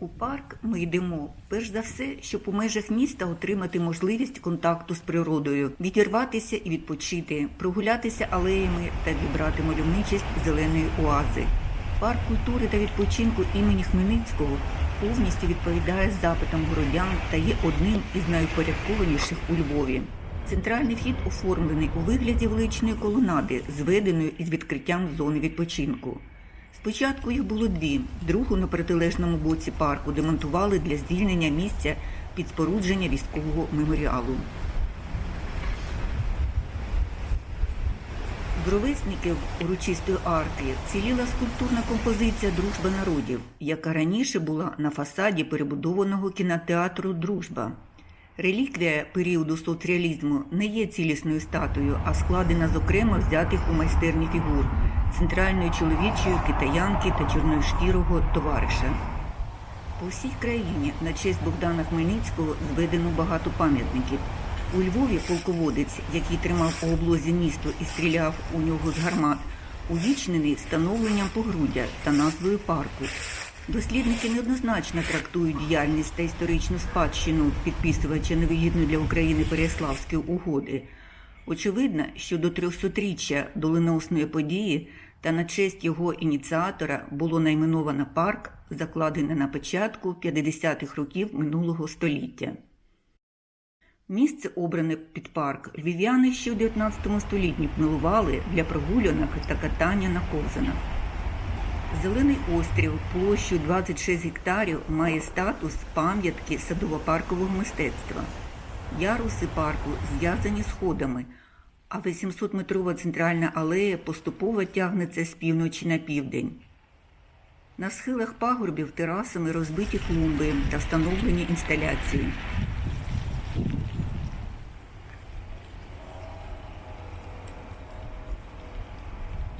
У парк ми йдемо перш за все, щоб у межах міста отримати можливість контакту з природою, відірватися і відпочити, прогулятися алеями та вібрати мальовничість зеленої оази. Парк культури та відпочинку імені Хмельницького повністю відповідає запитам городян та є одним із найупорядкованіших у Львові. Центральний вхід оформлений у вигляді величної колонади, зведеної із відкриттям зони відпочинку. Спочатку їх було дві, другу на протилежному боці парку демонтували для звільнення місця під спорудження військового меморіалу. З ровесників урочистої арки ціліла скульптурна композиція Дружба народів, яка раніше була на фасаді перебудованого кінотеатру Дружба. Реліквія періоду соцреалізму не є цілісною статуєю, а складена з окремо взятих у майстерні фігур центральної чоловічої китаянки та чорношкірого товариша. По всій країні на честь Богдана Хмельницького зведено багато пам'ятників. У Львові полководець, який тримав у облозі місто і стріляв у нього з гармат, увічнений встановленням погруддя та назвою парку. Дослідники неоднозначно трактують діяльність та історичну спадщину підписувача невигідної для України Переяславської угоди. Очевидно, що до 300-річчя доленосної події та на честь його ініціатора було найменовано парк, закладений на початку 50-х років минулого століття. Місце, обране під парк, львів'яни ще у 19 столітті милували для прогулянок та катання на ковзанах. Зелений острів площею 26 гектарів має статус пам'ятки садово-паркового мистецтва. Яруси парку зв'язані сходами, а 800-метрова центральна алея поступово тягнеться з півночі на південь. На схилах пагорбів терасами розбиті клумби та встановлені інсталяції.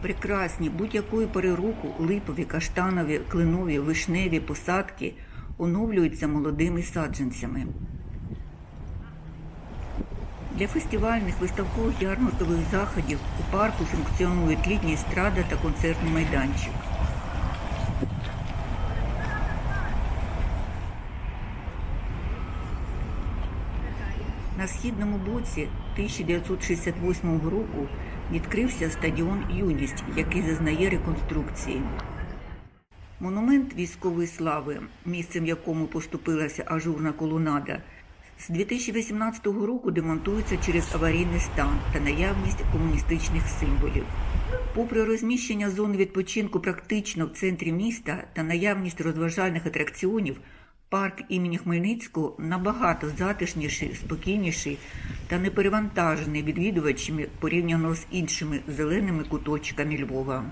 Прекрасні будь-якої пори року липові, каштанові, кленові, вишневі посадки оновлюються молодими саджанцями. Для фестивальних виставкових ярмаркових заходів у парку функціонують літня естрада та концертний майданчик. На східному боці 1968 року відкрився стадіон Юність, який зазнає реконструкції. Монумент військової слави, місцем якому поступилася ажурна колонада, з 2018 року демонтується через аварійний стан та наявність комуністичних символів. Попри розміщення зон відпочинку практично в центрі міста та наявність розважальних атракціонів, парк імені Хмельницького набагато затишніший, спокійніший та не перевантажений відвідувачами порівняно з іншими зеленими куточками Львова.